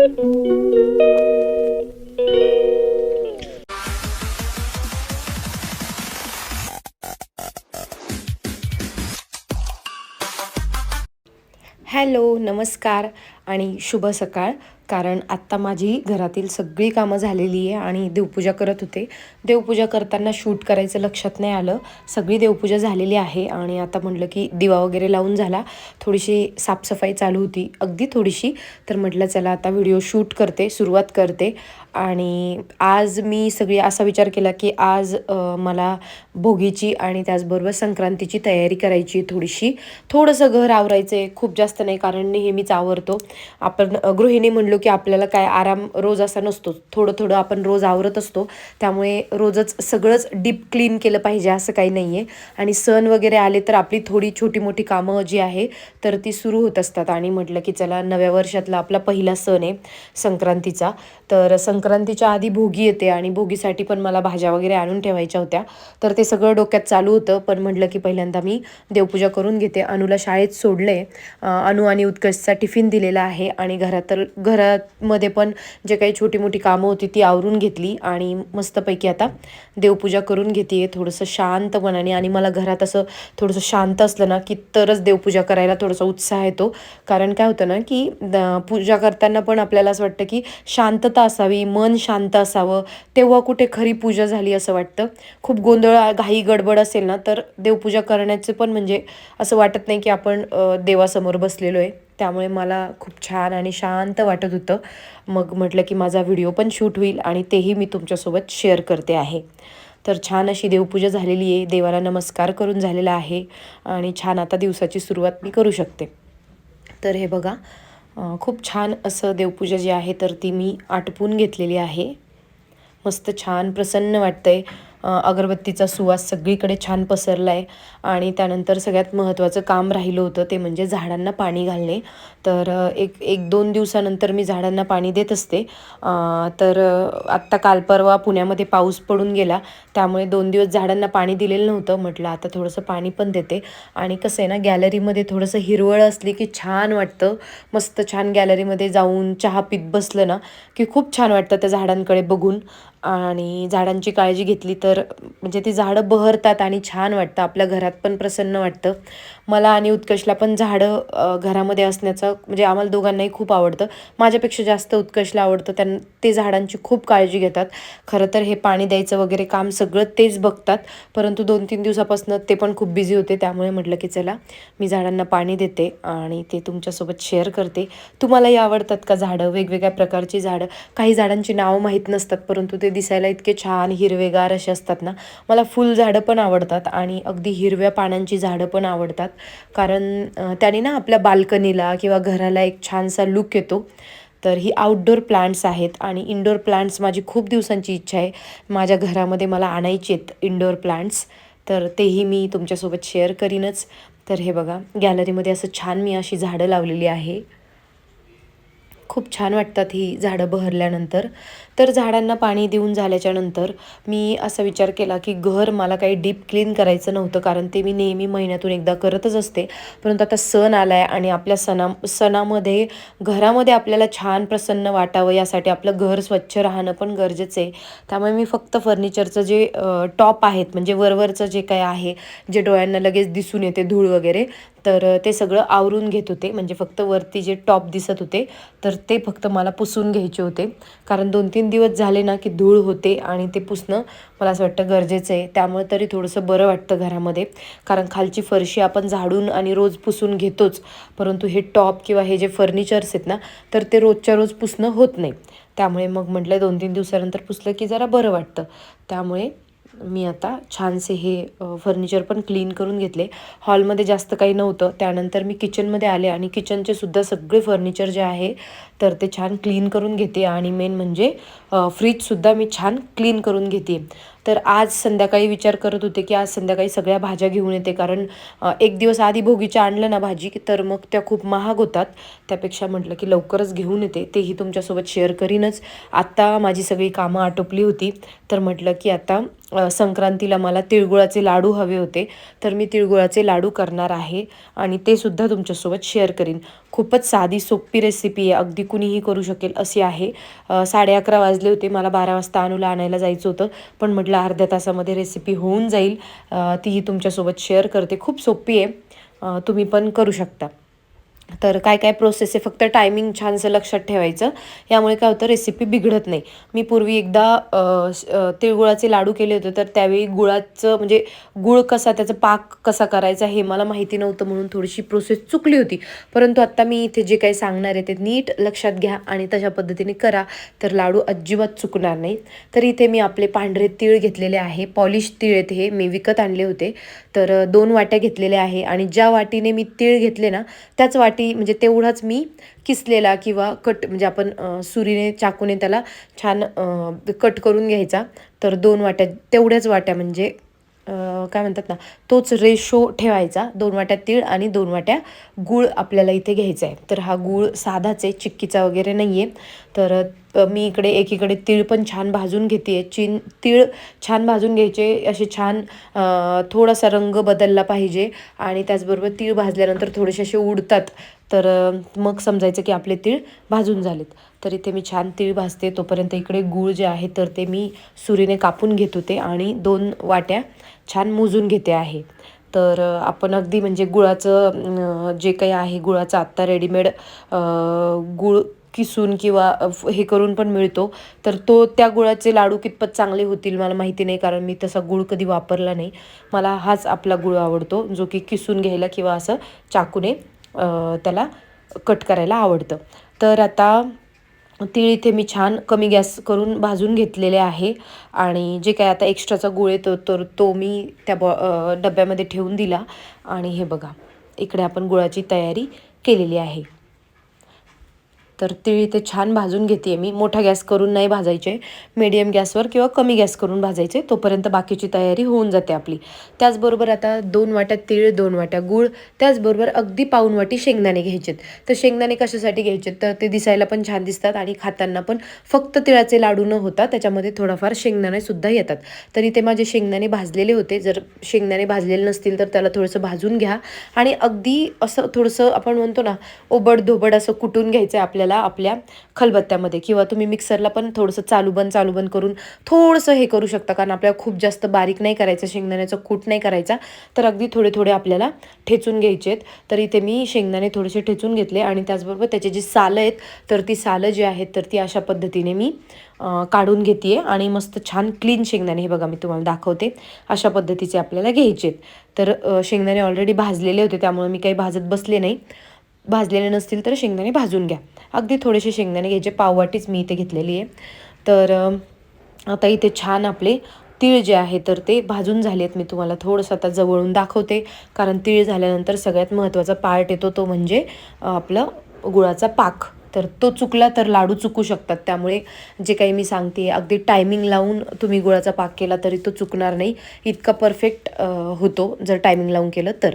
Hello नमस्कार आणि शुभ सकाळ. कारण आत्ता माझी घरातील सगळी कामं झालेली आहे आणि देवपूजा करत होते. देवपूजा करताना शूट करायचं लक्षात नाही आलं. सगळी देवपूजा झालेली आहे आणि आता म्हटलं की दिवा वगैरे लावून झाला. थोडीशी साफसफाई चालू होती. अगदी थोडीशी. तर म्हटलं चला आता व्हिडिओ शूट करते सुरुवात करते. आणि आज मी सगळी असा विचार केला की आज मला भोगीची आणि त्याचबरोबर संक्रांतीची तयारी करायची थोडीशी. थोडंसं घर आवरायचं आहे खूप जास्त नाही कारण नेहमीच आवरतो. आपण गृहिणी म्हणलो की आपल्याला काय आराम रोज असा नसतो. थोडं थोडं आपण रोज आवरत असतो. त्यामुळे रोजच सगळंच डीप क्लीन केलं पाहिजे असं काही नाही आहे आणि सण वगैरे आले तर आपली थोडी छोटी मोठी कामं जी आहे तर ती सुरू होत असतात. आणि म्हटलं की चला नव्या वर्षातला आपला पहिला सण आहे संक्रांतीचा. तर संक्रांतीच्या आधी भोगी येते आणि भोगीसाठी पण मला भाज्या वगैरे आणून ठेवायच्या होत्या. तर ते सगळं डोक्यात चालू होतं. पण म्हटलं की पहिल्यांदा मी देवपूजा करून घेते. अनुला शाळेत सोडले अनु आणि उत्कर्षचा टिफिन दिलेला आहे. आणि घरात घरामध्ये पण जे काही छोटी मोठी कामं होती ती आवरून घेतली आणि मस्तपैकी आता देवपूजा करून घेते थोडंसं शांतपणाने आणि मला घरात असं थोडंसं शांत असलं ना की तरच देवपूजा करायला थोडासा उत्साह येतो. कारण काय होतं ना की द- पूजा करताना पण आपल्याला असं वाटतं की शांतता असावी मन शांत असावं तेव्हा कुठे खरी पूजा झाली असं वाटतं. खूप गोंधळ घाई गडबड असेल ना तर देवपूजा करण्याचं पण म्हणजे असं वाटत नाही की आपण देवासमोर बसलेलो आहे. त्यामुळे मला खूप छान आणि शांत वाटत होतं. मग म्हटलं की माझा व्हिडिओ पण शूट होईल आणि तेही मी तुमच्यासोबत शेअर करते आहे. तर छान अशी देवपूजा झालेली आहे. देवाला नमस्कार करून झालेला आहे आणि छान आता दिवसाची सुरुवात मी करू शकते. तर हे बघा खूप छान असं देवपूजा जी आहे तर ती मी आटपून घेतलेली आहे. मस्त छान प्रसन्न वाटतंय. आहे अगरबत्तीचा सुवास सगळीकडे छान पसरला आहे आणि त्यानंतर सगळ्यात महत्त्वाचं काम राहिलं होतं ते म्हणजे झाडांना पाणी घालणे. तर एक एक दोन दिवसानंतर मी झाडांना पाणी देत असते. तर आत्ता काल परवा पुण्यामध्ये पाऊस पडून गेला. त्यामुळे दोन दिवस झाडांना पाणी दिलेलं नव्हतं. म्हटलं आता थोडंसं पाणी पण देते. आणि कसं आहे ना गॅलरीमध्ये थोडंसं हिरवळ असली की छान वाटतं. मस्त छान गॅलरीमध्ये जाऊन चहा पीत बसलं ना की खूप छान वाटतं त्या झाडांकडे बघून. आणि झाडांची काळजी घेतली तर म्हणजे ती झाडं बहरतात आणि छान वाटतं. आपल्या घरात पण प्रसन्न वाटतं. मला आणि उत्कर्षला पण झाडं घरामध्ये असण्याचं म्हणजे आम्हाला दोघांनाही खूप आवडतं. माझ्यापेक्षा जास्त उत्कर्षला आवडतं. त्यां ते झाडांची खूप काळजी घेतात. खरं तर हे पाणी द्यायचं वगैरे काम सगळं तेच बघतात. परंतु दोन तीन दिवसापासून ते पण खूप बिझी होते. त्यामुळे म्हटलं की चला मी झाडांना पाणी देते आणि ते तुमच्यासोबत शेअर करते. तुम्हालाही आवडतात का झाडं? वेगवेगळ्या प्रकारची झाडं. काही झाडांची नावं माहीत नसतात परंतु ते दिसायला इतके छान हिरवेगार असे असतात ना मला फुलझाडं पण आवडतात आणि अगदी हिरव्या पानांची झाडं पण आवडतात. कारण त्याने ना आपल्या बाल्कनीला किंवा घराला एक छानसा लुक येतो. तर ही आउटडोर प्लांट्स आहेत आणि इनडोर प्लांट्स माझी खूप दिवसांची इच्छा आहे. माझ्या घरामध्ये मला आणायची आहेत इनडोर प्लांट्स तर तेही मी तुमच्यासोबत शेअर करीनच. तर हे बघा गॅलरीमध्ये असं छान मी अशी झाडं लावलेली आहे. खूप छान वाटतात ही झाडं बहरल्यानंतर. तर झाडांना पाणी देऊन झाल्याच्यानंतर मी असा विचार केला की घर मला काही डीप क्लीन करायचं नव्हतं कारण ते मी नेहमी महिन्यातून एकदा करतच असते. परंतु आता सण आला आहे आणि आपल्या सणा सणामध्ये घरामध्ये आपल्याला छान प्रसन्न वाटावं यासाठी आपलं घर स्वच्छ राहणं पण गरजेचं आहे. त्यामुळे मी फक्त फर्निचरचं जे टॉप आहेत म्हणजे वरवरचं जे काय आहे जे डोळ्यांना लगेच दिसून येते धूळ वगैरे तर ते सगळं आवरून घेत होते. म्हणजे फक्त वरती जे टॉप दिसत होते तर ते फक्त मला पुसून घ्यायचे होते. कारण दोन तीन दिवस झाले ना की धूळ होते आणि ते पुसणं मला असं वाटतं गरजेचं आहे. त्यामुळे तरी थोडंसं बरं वाटतं घरामध्ये. कारण खालची फरशी आपण झाडून आणि रोज पुसून घेतोच. परंतु हे टॉप किंवा हे जे फर्निचर्स आहेत ना तर ते रोजच्या रोज पुसणं होत नाही. त्यामुळे मग म्हटलं दोन तीन दिवसानंतर पुसलं की जरा बरं वाटतं. त्यामुळे मी आता छानसे हे फर्निचर पण क्लीन करून घेतले. हॉलमध्ये जास्त काही नव्हतं. त्यानंतर मी किचनमध्ये आले आणि किचनचे सुद्धा सगळे फर्निचर जे आहे तर ते छान क्लीन करून घेते. आणि मेन म्हणजे फ्रीजसुद्धा मी छान क्लीन करून घेते. तर आज संध्याकाळी विचार करत होते की आज संध्याकाळी सगळ्या भाज्या घेऊन येते कारण एक दिवस आधी भोगीच्या आणलं ना भाजी तर मग त्या खूप महाग होतात. त्यापेक्षा म्हटलं की लवकरच घेऊन येते. तेही तुमच्यासोबत शेअर करीनच. आत्ता माझी सगळी कामं आटोपली होती. तर म्हटलं की आता संक्रांतीला मला तिळगुळाचे लाडू हवे होते. तर मी तिळगुळाचे लाडू करणार आहे आणि ते सुद्धा तुमच्यासोबत शेअर करीन. खूपच साधी सोपी रेसिपी आहे. अगदी कुणीही करू शकेल अशी आहे. साडे अकरा वाजले होते. मला बारा वाजता अनुला आणायला जायचं होतं. पण म्हटलं अर्ध्या तासामध्ये रेसिपी होऊन जाईल. तीही तुमच्यासोबत शेअर करते. खूप सोपी आहे. तुम्ही पण करू शकता. तर काय काय प्रोसेस आहे फक्त टायमिंग छानसं लक्षात ठेवायचं. यामुळे काय होतं रेसिपी बिघडत नाही. मी पूर्वी एकदा श- तिळगुळाचे लाडू केले होते तर त्यावेळी गुळाचं म्हणजे गुळ कसा त्याचा पाक कसा करायचा हे मला माहिती नव्हतं म्हणून थोडीशी प्रोसेस चुकली होती. परंतु आत्ता मी इथे जे काही सांगणार आहे ते नीट लक्षात घ्या आणि तशा पद्धतीने करा. तर लाडू अजिबात चुकणार नाही. तर इथे मी आपले पांढरे तीळ घेतलेले आहे पॉलिश तीळ आहेत हे. मी विकत आणले होते. तर दोन वाट्या घेतलेल्या आहे आणि ज्या वाटीने मी तीळ घेतले ना त्याच वाटी म्हणजे तेवढाच मी किसलेला किंवा कट म्हणजे आपण सुरीने चाकूने त्याला छान कट करून घ्यायचा. तर दोन वाट्या तेवढ्याच वाट्या म्हणजे काय म्हणतात ना तोच रेशो ठेवायचा दोन वाट्या तीळ आणि दोन वाट्या गूळ आपल्याला इथे घ्यायचा आहे. तर हा गूळ साधाच आहे चिक्कीचा वगैरे नाही आहे तर मी इकडे एकीकडे तीळ पण छान भाजून घेते. आहे चीन तीळ छान भाजून घ्यायचे असे छान थोडासा रंग बदलला पाहिजे. आणि त्याचबरोबर तीळ भाजल्यानंतर थोडेसे असे उडतात. तर मग समजायचं की आपले तीळ भाजून झालेत. तर इथे मी छान तीळ भाजते. तोपर्यंत इकडे गूळ जे आहे तर ते मी सुरीने कापून घेत होते आणि दोन वाट्या छान मोजून घेते आहे. तर आपण अगदी म्हणजे गुळाचं जे काही आहे गुळाचं आत्ता रेडीमेड गुळ किसून किंवा हे करून पण मिळतो. तर तो त्या गुळाचे लाडू कितपत चांगले होतील मला माहिती नाही कारण मी तसा गुळ कधी वापरला नाही. मला हाच आपला गुळ आवडतो जो की किसून घ्यायला किंवा असं चाकूने त्याला कट करायला आवडतं. तर आता तीळ इथे मी छान कमी गॅस करून भाजून घेतलेले आहे आणि जे काय आता एक्स्ट्राचा गुळ येतो तर तो मी त्या बॉ डब्यामध्ये ठेवून दिला. आणि हे बघा इकडे आपण गुळाची तयारी केलेली आहे. तर ती ते छान भाजून घेते मी. मोठा गॅस करून नाही भाजायचे. मीडियम गॅसवर किंवा कमी गॅस करून भाजायचे. तोपर्यंत बाकीची तयारी होऊन जाते आपली. त्याचबरोबर आता दोन वाट्या तीळ दोन वाट्या गूळ त्याचबरोबर अगदी पाऊन वाटी शेंगदाणे घ्यायचेत. तर शेंगदाणे कशासाठी घ्यायचे तर ते दिसायला पण छान दिसतात आणि खाताना पण फक्त तिळाचे लाडू न होता त्याच्यामध्ये थोडाफार शेंगदाणेसुद्धा येतात. तर इथे माझे शेंगदाणे भाजलेले होते. जर शेंगदाणे भाजलेले नसतील तर त्याला थोडंसं भाजून घ्या. आणि अगदी असं थोडंसं आपण म्हणतो ना ओबड धोबड असं कुटून घ्यायचं आहे आपल्याला. आपल्या खलबत्त्यामध्ये किंवा तुम्ही मिक्सरला पण थोडंसं चालू बंद चालू बंद करून थोडंसं हे करू शकता. कारण आपल्याला खूप जास्त बारीक नाही करायचं शेंगदाण्याचा कूट नाही करायचा. तर अगदी थोडे थोडे आपल्याला ठेचून घ्यायचे आहेत तर इथे मी शेंगदाणे थोडेसे ठेचून घेतले आणि त्याचबरोबर त्याचे जी सालं आहेत तर ती सालं जी आहेत तर ती अशा पद्धतीने मी काढून घेते आणि मस्त छान क्लीन शेंगदाणे हे बघा मी तुम्हाला दाखवते. अशा पद्धतीचे आपल्याला घ्यायचे आहेत तर शेंगदाणे ऑलरेडी भाजलेले होते त्यामुळे मी काही भाजत बसले नाही. भाजलेले नसतील तर शेंगदाणे भाजून घ्या. अगदी थोडेसे शेंगदाणे घ्यायचे. पाववाटीच मी इथे घेतलेली आहे. तर आता इथे छान आपले तीळ जे आहे तर ते भाजून झाले आहेत. मी तुम्हाला थोडंसं आता जवळून दाखवते. कारण तीळ झाल्यानंतर सगळ्यात महत्त्वाचा पार्ट येतो तो म्हणजे आपलं गुळाचा पाक. तर तो चुकला तर लाडू चुकू शकतात. त्यामुळे जे काही मी सांगते अगदी टायमिंग लावून तुम्ही गुळाचा पाक केला तरी तो चुकणार नाही. इतका परफेक्ट होतो. जर टायमिंग लावून केलं तर.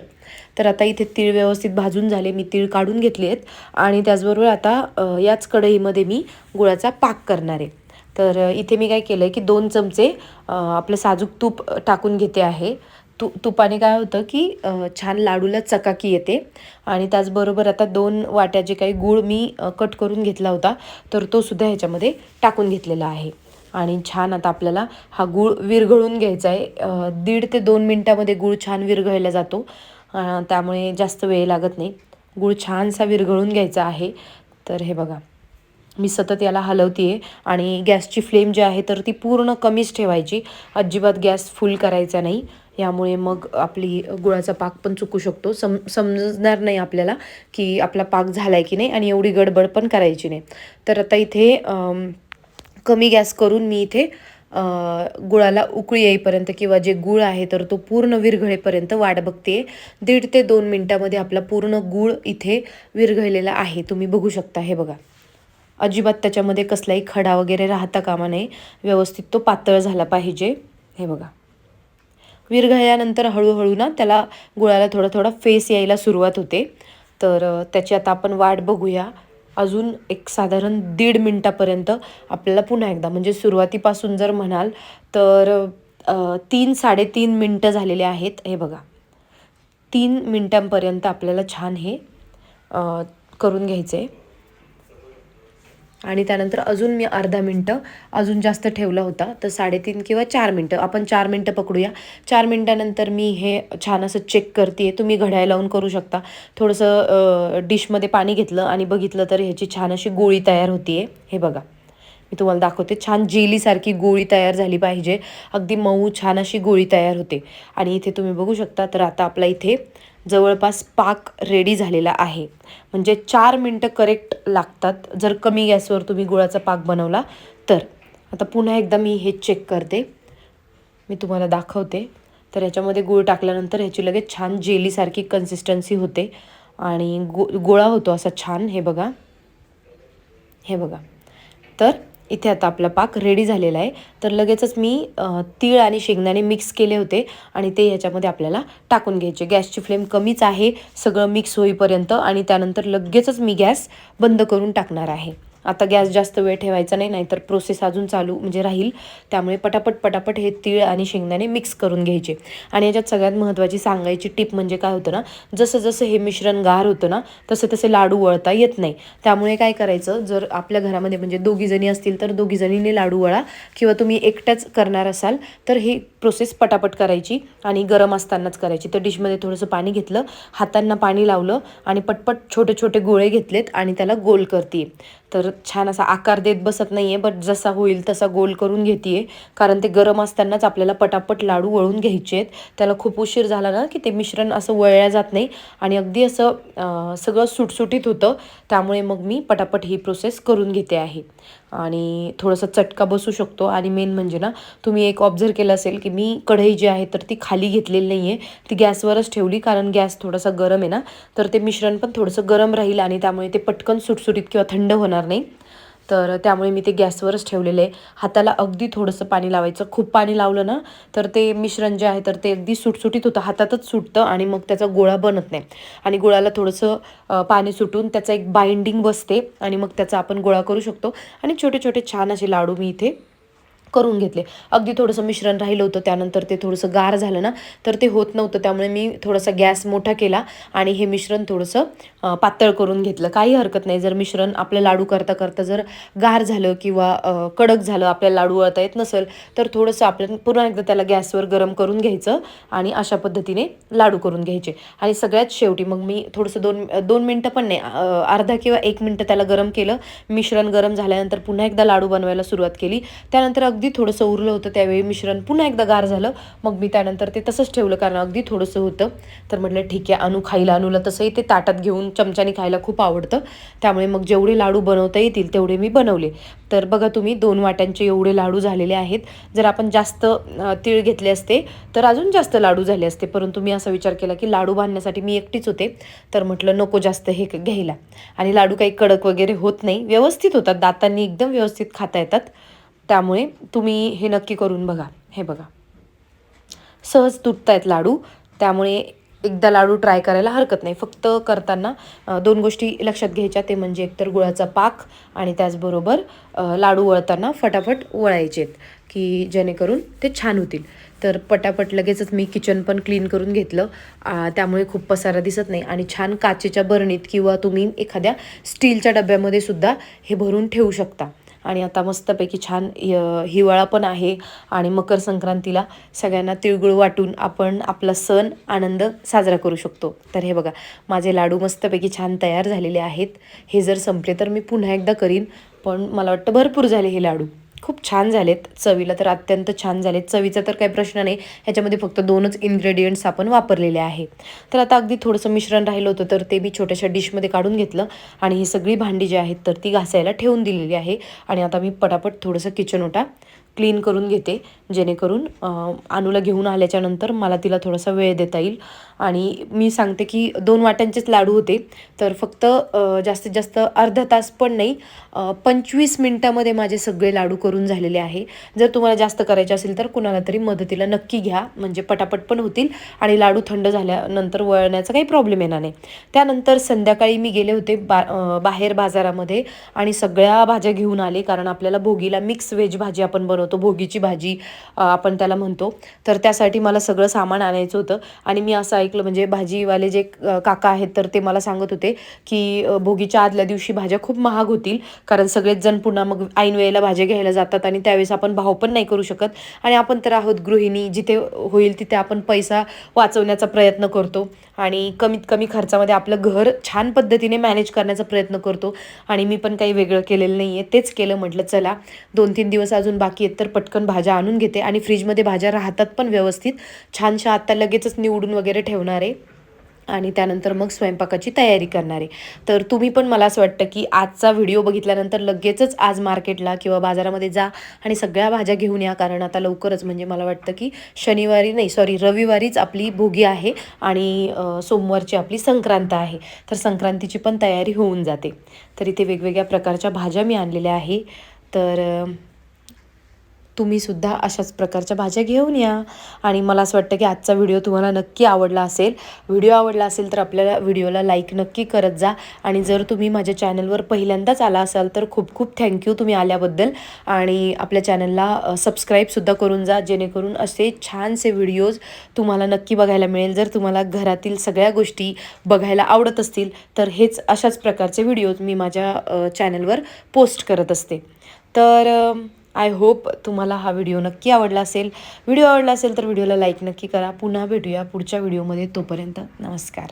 तर आता इथे तीळ व्यवस्थित भाजून झाले मी तीळ काढून घेतले आहेत. आणि त्याचबरोबर आता याच कढईमध्ये मी गुळाचा पाक करणार आहे. तर इथे मी काय केलं आहे की दोन चमचे आपलं साजूक तूप टाकून घेते आहे. तू तुपाने काय होतं की छान लाडूला चकाकी येते. आणि त्याचबरोबर आता दोन वाट्या जे काही गूळ मी कट करून घेतला होता तर तो सुद्धा ह्याच्यामध्ये टाकून घेतलेला आहे. आणि छान आता आपल्याला हा गूळ विरघळून घ्यायचा आहे. दीड ते दोन मिनटामध्ये गूळ छान विरघळला जातो. त्यामुळे जास्त वेळ लागत नाही. गूळ छानसा विरघळून घ्यायचा आहे. तर हे बघा. मी सतत याला हलवते आहे आणि गॅसची फ्लेम जी आहे तर ती पूर्ण कमीच ठेवायची. अजिबात गॅस फुल करायचा नाही. यामुळे मग आपली गुळाचा पाक पण चुकू शकतो. सम समजणार नाही आपल्याला की आपला पाक झाला आहे की नाही आणि एवढी गडबड पण करायची नाही. तर आता इथे कमी गॅस करून मी इथे गुळाला उकळी येईपर्यंत किंवा जे गुळ आहे तर तो पूर्ण विरघळेपर्यंत वाट बघते. दीड ते दोन मिनटामध्ये आपला पूर्ण गुळ इथे विरघळलेला आहे. तुम्ही बघू शकता हे बघा. अजिबात त्याच्यामध्ये कसलाही खडा वगैरे राहता कामा नये. व्यवस्थित तो पातळ झाला पाहिजे. हे बघा. विरघळल्यानंतर हळूहळू ना त्याला गुळाला थोडा थोडा फेस यायला सुरुवात होते. तर त्याची आता आपण वाट बघूया. अजून एक साधारण दीड मिनटापर्यंत आपल्याला पुन्हा एकदा म्हणजे सुरुवातीपासून जर म्हणाल तर तीन साडेतीन मिनटं झालेले आहेत. हे बघा. तीन मिनटांपर्यंत आपल्याला छान हे करून घ्यायचं आहे आणि त्यानंतर अजून मी अर्धा मिनटं अजून जास्त ठेवला होता. तर साडेतीन किंवा चार मिनटं. आपण चार मिनटं पकडूया. चार मिनटानंतर मी हे छान असं चेक करते तुम्ही घड्याळ लावून करू शकता. थोडंसं डिशमध्ये पाणी घेतलं आणि बघितलं तर ह्याची छान अशी गोळी तयार होती आहे हे बघा. मी तुम्हाला दाखवते. छान जेलीसारखी गोळी तयार झाली पाहिजे. अगदी मऊ छान अशी गोळी तयार होते. आणि इथे तुम्ही बघू शकता तर आता आपला इथे जवळपास पाक रेडी झालेला आहे. म्हणजे चार मिनटं करेक्ट लागतात. जर कमी गॅसवर तुम्ही गुळाचा पाक बनवला तर. आता पुन्हा एकदा मी हे चेक करते. मी तुम्हाला दाखवते. तर याच्यामध्ये गूळ टाकल्यानंतर ह्याची लगेच छान जेलीसारखी कन्सिस्टन्सी होते. आणि गो गोळा होतो असा छान. हे बघा. हे बघा. तर इथे आता आपला पाक रेडी झालेला आहे. तर लगेचच मी तीळ आणि शेंगदाणे मिक्स केले होते आणि ते ह्याच्यामध्ये आपल्याला टाकून घ्यायचे. गॅसची फ्लेम कमीच आहे सगळं मिक्स होईपर्यंत आणि त्यानंतर लगेचच मी गॅस बंद करून टाकणार आहे. आता गॅस जास्त वेळ ठेवायचा नाही नाहीतर प्रोसेस अजून चालू म्हणजे राहील. त्यामुळे पटापट पटापट हे तीळ आणि शेंगदाणे मिक्स करून घ्यायचे. आणि याच्यात सगळ्यात महत्त्वाची सांगायची टिप म्हणजे काय होतं ना जसं जसं हे मिश्रण गार होतं ना तसं तसे लाडू वळता येत नाही. त्यामुळे काय करायचं जर आपल्या घरामध्ये म्हणजे दोघीजणी असतील तर दोघीजणीने लाडू वळा किंवा तुम्ही एकट्याच करणार असाल तर ही प्रोसेस पटापट करायची आणि गरम असतानाच करायची. तर डिशमध्ये थोडंसं पाणी घेतलं हातांना पाणी लावलं आणि पटपट छोटे छोटे गोळे घेतलेत आणि त्याला गोल करते तर छान असा आकार देत बसत नाही आहे बट जसा होईल तसा गोल करून घेते आहे कारण ते गरम असतानाच आपल्याला पटापट लाडू वळून घ्यायचे आहेत त्याला खूप उशीर झाला ना की ते मिश्रण असं वळल्या जात नाही. आणि अगदी असं सगळं सुटसुटीत होतं. त्यामुळे मग मी पटापट ही प्रोसेस करून घेते आहे. आणि थोडंसं चटका बसू शकतो. आणि मेन म्हणजे ना तुम्ही एक ऑब्झर्व केलं असेल की मी कढई जी आहे तर ती खाली घेतलेली नाही आहे ती गॅसवरच ठेवली कारण गॅस थोडासा गरम आहे ना तर ते मिश्रण पण थोडंसं गरम राहील आणि त्यामुळे ते पटकन सुटसुटीत किंवा थंड होणार नाही. तर त्यामुळे मी ते गॅसवरच ठेवलेलं आहे. हाताला अगदी थोडंसं पाणी लावायचं. खूप पाणी लावलं ना तर ते मिश्रण जे आहे तर ते अगदी सुटसुटीत होतं. हातातच सुटतं आणि मग त्याचा गोळा बनत नाही. आणि गोळाला थोडंसं पाणी सुटून त्याचं एक बाइंडिंग बसते आणि मग त्याचा आपण गोळा करू शकतो. आणि छोटे छोटे छान असे लाडू मी इथे करून घेतले. अगदी थोडंसं मिश्रण राहिलं होतं त्यानंतर ते थोडंसं गार झालं ना तर ते होत नव्हतं त्यामुळे मी थोडासा गॅस मोठा केला आणि हे मिश्रण थोडंसं पातळ करून घेतलं. काही हरकत नाही जर मिश्रण आपलं लाडू करता करता जर गार झालं किंवा कडक झालं आपल्याला लाडू वळता येत नसेल तर थोडंसं आपल्याला पुन्हा एकदा त्याला गॅसवर गरम करून घ्यायचं आणि अशा पद्धतीने लाडू करून घ्यायचे. आणि सगळ्यात शेवटी मग मी थोडंसं दोन दोन मिनटं पण नाही अर्धा किंवा एक मिनटं त्याला गरम केलं. मिश्रण गरम झाल्यानंतर पुन्हा एकदा लाडू बनवायला सुरुवात केली. त्यानंतर अगदी अगदी थोडंसं उरलं होतं त्यावेळी मिश्रण पुन्हा एकदा गार झालं. मग मी त्यानंतर ते तसंच ठेवलं कारण अगदी थोडंसं होतं. तर म्हटलं ठीक आहे अनु खायला अनुला तसंही ते ताटात घेऊन चमच्याने खायला खूप आवडतं. त्यामुळे मग जेवढे लाडू बनवता येतील तेवढे मी बनवले. तर बघा तुम्ही दोन वाट्यांचे एवढे लाडू झालेले आहेत. जर आपण जास्त तीळ घेतले असते तर अजून जास्त लाडू झाले असते. परंतु मी असा विचार केला की लाडू बांधण्यासाठी मी एकटीच होते. तर म्हटलं नको जास्त हे घ्यायला. आणि लाडू काही कडक वगैरे होत नाही. व्यवस्थित होतात. दातांनी एकदम व्यवस्थित खाता येतात. त्यामुळे तुम्ही हे नक्की करून बघा. हे बघा. सहज तुटतायत लाडू. त्यामुळे एकदा लाडू ट्राय करायला हरकत नाही. फक्त करताना दोन गोष्टी लक्षात घ्यायच्या. ते म्हणजे एकतर गुळाचा पाक आणि त्याचबरोबर लाडू वळताना फटाफट वळायचे आहेत की जेणेकरून ते छान होतील. तर पटापट लगेचच मी किचन पण क्लीन करून घेतलं. त्यामुळे खूप पसारा दिसत नाही आणि छान काचेच्या बरणीत किंवा तुम्ही एखाद्या स्टीलच्या डब्यामध्ये सुद्धा हे भरून ठेवू शकता. आणि आता मस्तपैकी छान य- हिवाळा पण आहे आणि मकर संक्रांतीला सगळ्यांना तिळगुळ वाटून आपण आपला सण आनंद साजरा करू शकतो. तर हे बघा माझे लाडू मस्तपैकी छान तयार झालेले आहेत. हे जर संपले तर मी पुन्हा एकदा करीन पण मला वाटतं भरपूर झाले हे लाडू. खूप छान झालेत चवीला तर अत्यंत छान झालेत. चवीचा तर काही प्रश्न नाही. ह्याच्यामध्ये फक्त दोनच इन्ग्रेडियंट्स आपण वापरलेले आहे तर आता अगदी थोडंसं मिश्रण राहिलं होतं तर ते मी छोट्याशा डिशमध्ये काढून घेतलं आणि ही सगळी भांडी जी आहेत तर ती घासायला ठेवून दिलेली आहे. आणि आता मी पटापट थोडंसं किचन ओटा क्लीन करून घेते जेणेकरून अनुला घेऊन आल्याच्यानंतर मला तिला थोडासा वेळ देता येईल. आणि मी सांगते की दोन वाट्यांचेच लाडू होते. तर फक्त जास्तीत जास्त अर्धा तास पण नाही पंचवीस मिनटामध्ये माझे सगळे लाडू करून झालेले आहे. जर तुम्हाला जास्त करायचे असेल तर कुणाला तरी मदतीला नक्की घ्या म्हणजे पटापट पण होतील आणि लाडू थंड झाल्यानंतर वळण्याचा काही प्रॉब्लेम येणार नाही. त्यानंतर संध्याकाळी मी गेले होते बा बाहेर बाजारामध्ये आणि सगळ्या भाज्या घेऊन आले कारण आपल्याला भोगीला मिक्स व्हेज भाजी आपण बनवतो भोगीची भाजी आपण त्याला म्हणतो. तर त्यासाठी मला सगळं सामान आणायचं होतं आणि मी असं ऐकलं. म्हणजे भाजीवाले जे काका आहेत तर ते मला सांगत होते की भोगीच्या आदल्या दिवशी भाज्या खूप महाग होतील. कारण सगळेच जण पुन्हा मग ऐन वेळेला भाज्या घ्यायला जातात आणि त्यावेळेस आपण भाव पण नाही करू शकत. आणि आपण तर आहोत गृहिणी जिथे होईल तिथे आपण पैसा वाचवण्याचा प्रयत्न करतो. आणि कमीत कमी खर्चामध्ये आपलं घर छान पद्धतीने मॅनेज करण्याचा प्रयत्न करतो. आणि मी पण काही वेगळं केलेलं नाही आहे तेच केलं म्हटलं चला दोन तीन दिवस अजून बाकी आहेत तर पटकन भाज्या आणून घेते. आणि फ्रीजमध्ये भाज्या राहतात पण व्यवस्थित. छानशा आत्ता लगेचच निवडून वगैरे ठेवणार आहे आणि त्यानंतर मग स्वयंपाकाची तयारी करणार. आहे तर तुम्ही पण मला असं वाटतं की आजचा व्हिडिओ बघितल्यानंतर लगेचच आज मार्केटला किंवा बाजारामध्ये जा आणि सगळ्या भाज्या घेऊन या. कारण आता लवकरच म्हणजे मला वाटतं की शनिवारी नाही सॉरी रविवारीच आपली भोगी आहे आणि सोमवारची आपली संक्रांत आहे. तर संक्रांतीची पण तयारी होऊन जाते. तर इथे वेगवेगळ्या प्रकारच्या भाज्या मी आणलेल्या आहे. तर तुम्हीसुद्धा अशाच प्रकारच्या भाज्या घेऊन या. आणि मला असं वाटतं की आजचा व्हिडिओ तुम्हाला नक्की आवडला असेल. व्हिडिओ आवडला असेल तर आपल्याला व्हिडिओला लाईक नक्की करत जा. आणि जर तुम्ही माझ्या चॅनलवर पहिल्यांदाच आला असाल तर खूप खूप थँक्यू तुम्ही आल्याबद्दल. आणि आपल्या चॅनलला सबस्क्राईबसुद्धा करून जा. जेणेकरून असे छानसे व्हिडिओज तुम्हाला नक्की बघायला मिळेल. जर तुम्हाला घरातील सगळ्या गोष्टी बघायला आवडत असतील तर हेच अशाच प्रकारचे व्हिडिओज मी माझ्या चॅनलवर पोस्ट करत असते. तर आय होप तुम्हाला हा व्हिडिओ नक्की आवडला असेल. व्हिडिओ आवडला असेल तर व्हिडिओला लाईक नक्की करा. पुन्हा भेटूया पुढच्या व्हिडिओमध्ये तोपर्यंत नमस्कार.